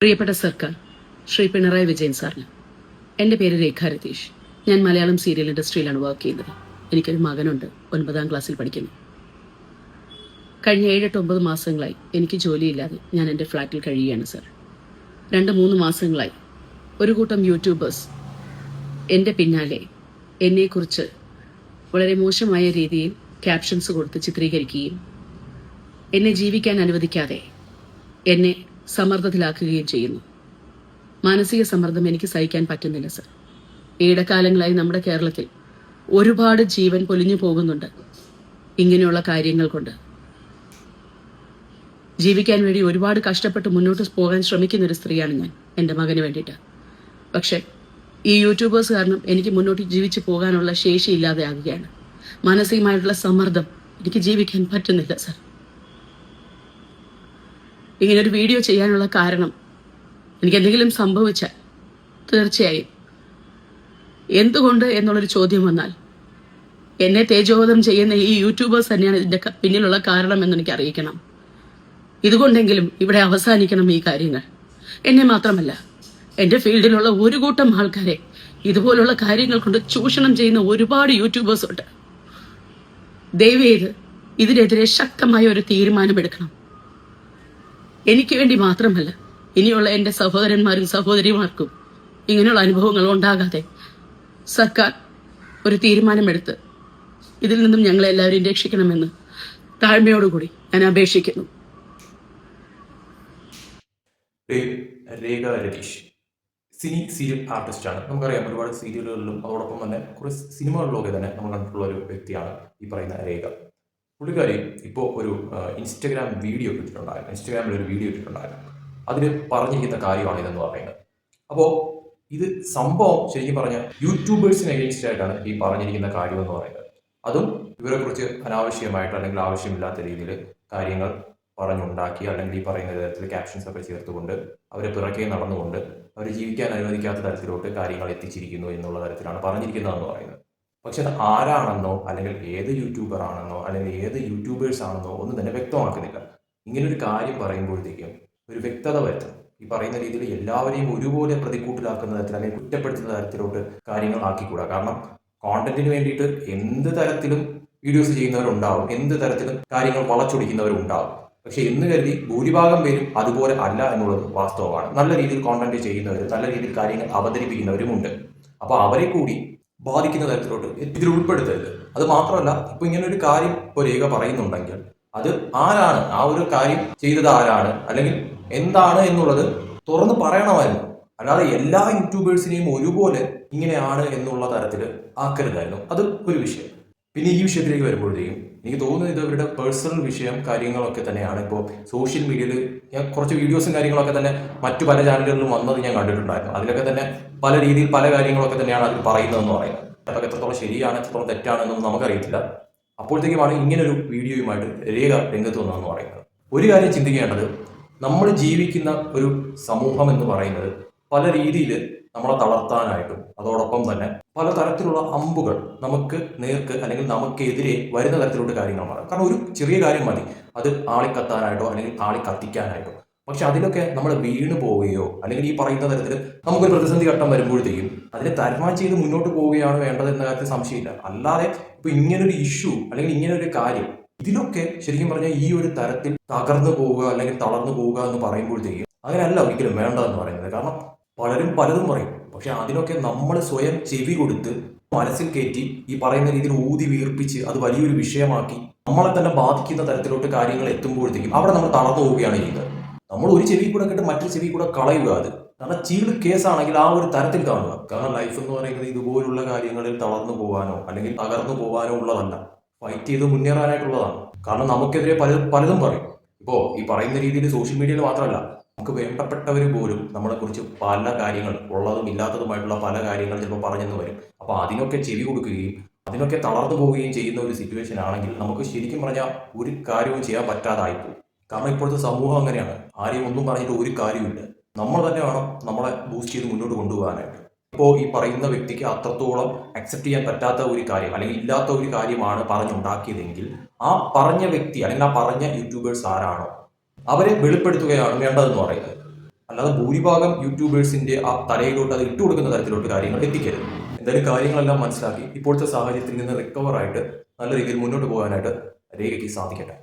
പ്രിയപ്പെട്ട സർക്കാർ ശ്രീ പിണറായി വിജയൻ സാറിന്. എന്റെ പേര് രേഖ രതീഷ്. ഞാൻ മലയാളം സീരിയൽ ഇൻഡസ്ട്രിയിലാണ് വർക്ക് ചെയ്യുന്നത്. എനിക്കൊരു മകനുണ്ട് ഒൻപതാം ക്ലാസ്സിൽ പഠിക്കുന്നു. കഴിഞ്ഞ ഏഴെട്ട് ഒമ്പത് മാസങ്ങളായി എനിക്ക് ജോലിയില്ലാതെ ഞാൻ എന്റെ ഫ്ലാറ്റിൽ കഴിയുകയാണ് സർ. രണ്ട് മൂന്ന് മാസങ്ങളായി ഒരു കൂട്ടം യൂട്യൂബേഴ്സ് എന്റെ പിന്നാലെ എന്നെക്കുറിച്ച് വളരെ മോശമായ രീതിയിൽ ക്യാപ്ഷൻസ് കൊടുത്ത് ചിത്രീകരിക്കുകയും എന്നെ ജീവിക്കാൻ അനുവദിക്കാതെ എന്നെ സമ്മർദ്ദത്തിലാക്കുകയും ചെയ്യുന്നു. മാനസിക സമ്മർദ്ദം എനിക്ക് സഹിക്കാൻ പറ്റുന്നില്ല സർ. ഈടക്കാലങ്ങളായി നമ്മുടെ കേരളത്തിൽ ഒരുപാട് ജീവൻ പൊലിഞ്ഞു പോകുന്നുണ്ട് ഇങ്ങനെയുള്ള കാര്യങ്ങൾ കൊണ്ട്. ജീവിക്കാൻ വേണ്ടി ഒരുപാട് കഷ്ടപ്പെട്ട് മുന്നോട്ട് പോകാൻ ശ്രമിക്കുന്ന ഒരു സ്ത്രീയാണ് ഞാൻ എന്റെ മകന് വേണ്ടിയിട്ട്. പക്ഷേ ഈ യൂട്യൂബേഴ്സ് കാരണം എനിക്ക് മുന്നോട്ട് ജീവിച്ചു പോകാനുള്ള ശേഷി ഇല്ലാതെയാകുകയാണ് മാനസികമായിട്ടുള്ള സമ്മർദ്ദം എനിക്ക് ജീവിക്കാൻ പറ്റുന്നില്ല സർ. ഇങ്ങനെ ഒരു വീഡിയോ ചെയ്യാനുള്ള കാരണം എനിക്ക് എന്തെങ്കിലും സംഭവിച്ചാൽ തീർച്ചയായും. എന്തുകൊണ്ട് എന്നുള്ളൊരു ചോദ്യം വന്നാൽ എന്നെ തേജോവധം ചെയ്യുന്ന ഈ യൂട്യൂബേഴ്സ് തന്നെയാണ് ഇതിന്റെ പിന്നിലുള്ള കാരണം എന്ന് എനിക്ക് അറിയിക്കണം ഇതുകൊണ്ടെങ്കിലും ഇവിടെ അവസാനിക്കണം ഈ കാര്യങ്ങൾ. എന്നെ മാത്രമല്ല എന്റെ ഫീൽഡിലുള്ള ഒരു കൂട്ടം ആൾക്കാരെ ഇതുപോലുള്ള കാര്യങ്ങൾ കൊണ്ട് ചൂഷണം ചെയ്യുന്ന ഒരുപാട് യൂട്യൂബേഴ്സ് ഉണ്ട്. ദയവേത് ഇതിനെതിരെ ശക്തമായ ഒരു തീരുമാനമെടുക്കണം. എനിക്ക് വേണ്ടി മാത്രമല്ല ഇനിയുള്ള എന്റെ സഹോദരന്മാരും സഹോദരിമാർക്കും ഇങ്ങനെയുള്ള അനുഭവങ്ങൾ ഉണ്ടാകാതെ സർക്കാർ ഒരു തീരുമാനമെടുത്ത് ഇതിൽ നിന്നും ഞങ്ങളെ എല്ലാവരെയും രക്ഷിക്കണമെന്ന് താഴ്മയോടുകൂടി ഞാൻ അപേക്ഷിക്കുന്നു. സിനി സീരിയൽ ആർട്ടിസ്റ്റാണ് നമുക്കറിയാം ഒരുപാട് സീരിയലുകളിലും അതോടൊപ്പം തന്നെ കുറേ സിനിമകളിലൊക്കെ തന്നെ നമ്മൾ കണ്ടിട്ടുള്ള ഒരു വ്യക്തിയാണ് ഈ പറയുന്ന രേഖ. പുള്ളിക്കാരി ഇപ്പോൾ ഒരു ഇൻസ്റ്റഗ്രാം വീഡിയോ ഇട്ടിട്ടുണ്ടായിരുന്നു. ഇൻസ്റ്റഗ്രാമിൽ ഒരു വീഡിയോ ഇട്ടിട്ടുണ്ടായിരുന്നു. അതിൽ പറഞ്ഞിരിക്കുന്ന കാര്യമാണ് ഇതെന്ന് പറയുന്നത്. അപ്പോൾ ഇത് സംഭവം ശരിക്കും പറഞ്ഞാൽ യൂട്യൂബേഴ്സിന് അഗേൻസ്റ്റ് ആയിട്ടാണ് ഈ പറഞ്ഞിരിക്കുന്ന കാര്യം എന്ന് പറയുന്നത്. അതും ഇവരെക്കുറിച്ച് അനാവശ്യമായിട്ട് അല്ലെങ്കിൽ ആവശ്യമില്ലാത്ത രീതിയിൽ കാര്യങ്ങൾ പറഞ്ഞുണ്ടാക്കി അല്ലെങ്കിൽ ഈ പറയുന്ന തരത്തിൽ ക്യാപ്ഷൻസ് ഒക്കെ ചേർത്തുകൊണ്ട് അവരെ പിറകെ നടന്നുകൊണ്ട് അവരെ ജീവിക്കാൻ അനുവദിക്കാത്ത തരത്തിലോട്ട് കാര്യങ്ങൾ എത്തിച്ചിരിക്കുന്നു എന്നുള്ള തരത്തിലാണ് പറഞ്ഞിരിക്കുന്നതെന്ന് പറയുന്നത്. പക്ഷെ അത് ആരാണെന്നോ അല്ലെങ്കിൽ ഏത് യൂട്യൂബർ ആണെന്നോ അല്ലെങ്കിൽ ഏത് യൂട്യൂബേഴ്സ് ആണെന്നോ ഒന്നും തന്നെ വ്യക്തമാക്കുന്നില്ല. ഇങ്ങനെ ഒരു കാര്യം പറയുമ്പോഴത്തേക്കും ഒരു വ്യക്തത വരുത്തണം ഈ പറയുന്ന രീതിയിൽ എല്ലാവരെയും ഒരുപോലെ പ്രതിക്കൂട്ടിലാക്കുന്ന തരത്തിൽ അല്ലെങ്കിൽ കുറ്റപ്പെടുത്തുന്ന തരത്തിലോട്ട് കാര്യങ്ങൾ ആക്കിക്കൂടാ. കാരണം കോണ്ടന്റിന് വേണ്ടിയിട്ട് എന്ത് തരത്തിലും വീഡിയോസ് ചെയ്യുന്നവരുണ്ടാവും. എന്ത് തരത്തിലും കാര്യങ്ങൾ വളച്ചൊടിക്കുന്നവരുണ്ടാവും. പക്ഷെ എന്ന് കരുതി ഭൂരിഭാഗം പേരും അതുപോലെ അല്ല എന്നുള്ളത് വാസ്തവമാണ്. നല്ല രീതിയിൽ കോണ്ടന്റ് ചെയ്യുന്നവർ നല്ല രീതിയിൽ കാര്യങ്ങൾ അവതരിപ്പിക്കുന്നവരുമുണ്ട്. അപ്പോൾ അവരെ കൂടി ബാധിക്കുന്ന തരത്തിലോട്ട് ഇതിൽ ഉൾപ്പെടുത്തരുത്. അത് മാത്രമല്ല ഇപ്പൊ ഇങ്ങനെ ഒരു കാര്യം ഇപ്പോൾ രേഖ പറയുന്നുണ്ടെങ്കിൽ അത് ആരാണ് ആ ഒരു കാര്യം ചെയ്തത് ആരാണ് അല്ലെങ്കിൽ എന്താണ് എന്നുള്ളത് തുറന്ന് പറയണമായിരുന്നു. അല്ലാതെ എല്ലാ യൂട്യൂബേഴ്സിനെയും ഒരുപോലെ ഇങ്ങനെയാണ് എന്നുള്ള തരത്തിൽ ആക്കരുതായിരുന്നു. അത് ഒരു വിഷയം. പിന്നെ ഈ വിഷയത്തിലേക്ക് വരുമ്പോഴത്തേക്കും എനിക്ക് തോന്നുന്നത് ഇത് അവരുടെ പേഴ്സണൽ വിഷയം കാര്യങ്ങളൊക്കെ തന്നെയാണ്. ഇപ്പോൾ സോഷ്യൽ മീഡിയയിൽ ഞാൻ കുറച്ച് വീഡിയോസും കാര്യങ്ങളൊക്കെ തന്നെ മറ്റു പല ചാനലുകളിലും വന്നത് ഞാൻ കണ്ടിട്ടുണ്ടായിരുന്നു. അതിലൊക്കെ തന്നെ പല രീതിയിൽ പല കാര്യങ്ങളൊക്കെ തന്നെയാണ് അതിൽ പറയുന്നതെന്ന് പറയുന്നത്. അതൊക്കെ എത്രത്തോളം ശരിയാണ് എത്രത്തോളം തെറ്റാണെന്നൊന്നും നമുക്കറിയത്തില്ല. അപ്പോഴത്തേക്കുമാണ് ഒരു വീഡിയോയുമായിട്ട് രേഖ രംഗത്ത് വന്നതെന്ന് പറയുന്നത്. ഒരു കാര്യം ചിന്തിക്കേണ്ടത് നമ്മൾ ജീവിക്കുന്ന ഒരു സമൂഹം എന്ന് പറയുന്നത് പല രീതിയിൽ നമ്മളെ തളർത്താനായിട്ടും അതോടൊപ്പം തന്നെ പല തരത്തിലുള്ള അമ്പുകൾ നമുക്ക് നേർക്ക് അല്ലെങ്കിൽ നമുക്കെതിരെ വരുന്ന തരത്തിലുള്ള കാര്യങ്ങൾ മാറും കാരണം ഒരു ചെറിയ കാര്യം മതി. അത് ആളി കത്താനായിട്ടോ അല്ലെങ്കിൽ ആളി കത്തിക്കാനായിട്ടോ. പക്ഷെ അതിലൊക്കെ നമ്മൾ വീണ് പോവുകയോ അല്ലെങ്കിൽ ഈ പറയുന്ന തരത്തിൽ നമുക്കൊരു പ്രതിസന്ധി ഘട്ടം വരുമ്പോഴത്തേക്കും അതിനെ തരണം ചെയ്ത് മുന്നോട്ട് പോവുകയാണ് വേണ്ടത് എന്ന കാര്യത്തിൽ സംശയമില്ല. അല്ലാതെ ഇപ്പൊ ഇങ്ങനൊരു ഇഷ്യൂ അല്ലെങ്കിൽ ഇങ്ങനൊരു കാര്യം ഇതിലൊക്കെ ശരിക്കും പറഞ്ഞാൽ ഈ ഒരു തരത്തിൽ തകർന്നു പോവുക അല്ലെങ്കിൽ തളർന്നു പോവുക എന്ന് പറയുമ്പോഴത്തേക്കും അങ്ങനെയല്ല ഒരിക്കലും വേണ്ടതെന്ന് പറയുന്നത്. കാരണം പലരും പലതും പറയും. പക്ഷെ അതിനൊക്കെ നമ്മൾ സ്വയം ചെവി കൊടുത്ത് മനസ്സിൽ കയറ്റി ഈ പറയുന്ന രീതിയിൽ ഊതി വീർപ്പിച്ച് അത് വലിയൊരു വിഷയമാക്കി നമ്മളെ തന്നെ ബാധിക്കുന്ന തരത്തിലോട്ട് കാര്യങ്ങൾ എത്തുമ്പോഴത്തേക്കും അവിടെ നമ്മൾ തളർന്നു പോവുകയാണ് ചെയ്യുന്നത്. നമ്മൾ ഒരു ചെവി കൂടെ കേട്ട് മറ്റൊരു ചെവി കൂടെ കളയുക അത്. കാരണം ചീട് കേസാണെങ്കിൽ ആ ഒരു തരത്തിൽ കാണുക. കാരണം ലൈഫ് എന്ന് പറയുന്നത് ഇതുപോലുള്ള കാര്യങ്ങളിൽ തളർന്നു പോകാനോ അല്ലെങ്കിൽ തകർന്നു പോകാനോ ഉള്ളതല്ല. ഫൈറ്റ് ചെയ്ത് മുന്നേറാനായിട്ടുള്ളതാണ്. കാരണം നമുക്കെതിരെ പല പലതും പറയും. ഇപ്പോ ഈ പറയുന്ന രീതിയിൽ സോഷ്യൽ മീഡിയയിൽ മാത്രമല്ല നമുക്ക് വേണ്ടപ്പെട്ടവർ പോലും നമ്മളെക്കുറിച്ച് പല കാര്യങ്ങൾ ഉള്ളതും ഇല്ലാത്തതുമായിട്ടുള്ള പല കാര്യങ്ങൾ ചിലപ്പോൾ പറഞ്ഞെന്ന് വരും. അപ്പോൾ അതിനൊക്കെ ചെവി കൊടുക്കുകയും അതിനൊക്കെ തളർന്നു പോവുകയും ചെയ്യുന്ന ഒരു സിറ്റുവേഷൻ ആണെങ്കിൽ നമുക്ക് ശരിക്കും പറഞ്ഞാൽ ഒരു കാര്യവും ചെയ്യാൻ പറ്റാതായി പോകും. കാരണം ഇപ്പോഴത്തെ സമൂഹം അങ്ങനെയാണ്. ആരെയും ഒന്നും പറഞ്ഞിട്ട് ഒരു കാര്യമില്ല നമ്മൾ തന്നെ വേണം നമ്മളെ ബൂസ്റ്റ് ചെയ്ത് മുന്നോട്ട് കൊണ്ടുപോകാനായിട്ട്. ഇപ്പോൾ ഈ പറയുന്ന വ്യക്തിക്ക് അത്രത്തോളം അക്സെപ്റ്റ് ചെയ്യാൻ പറ്റാത്ത ഒരു കാര്യം അല്ലെങ്കിൽ ഇല്ലാത്ത ഒരു കാര്യമാണ് പറഞ്ഞുണ്ടാക്കിയതെങ്കിൽ ആ പറഞ്ഞ വ്യക്തി അല്ലെങ്കിൽ ആ പറഞ്ഞ യൂട്യൂബേഴ്സ് ആരാണോ അവരെ വെളിപ്പെടുത്തുകയാണ് വേണ്ടതെന്ന് പറയുന്നത്. അല്ലാതെ ഭൂരിഭാഗം യൂട്യൂബേഴ്സിന്റെ ആ തലയിലോട്ട് അത് ഇട്ടു കൊടുക്കുന്ന തരത്തിലോട്ട് കാര്യങ്ങൾ എത്തിക്കരുത്. എന്തായാലും കാര്യങ്ങളെല്ലാം മനസ്സിലാക്കി ഇപ്പോഴത്തെ സാഹചര്യത്തിൽ നിന്ന് റിക്കവർ ആയിട്ട് നല്ല രീതിയിൽ മുന്നോട്ട് പോകാനായിട്ട് രേഖയ്ക്ക് സാധിക്കട്ടെ.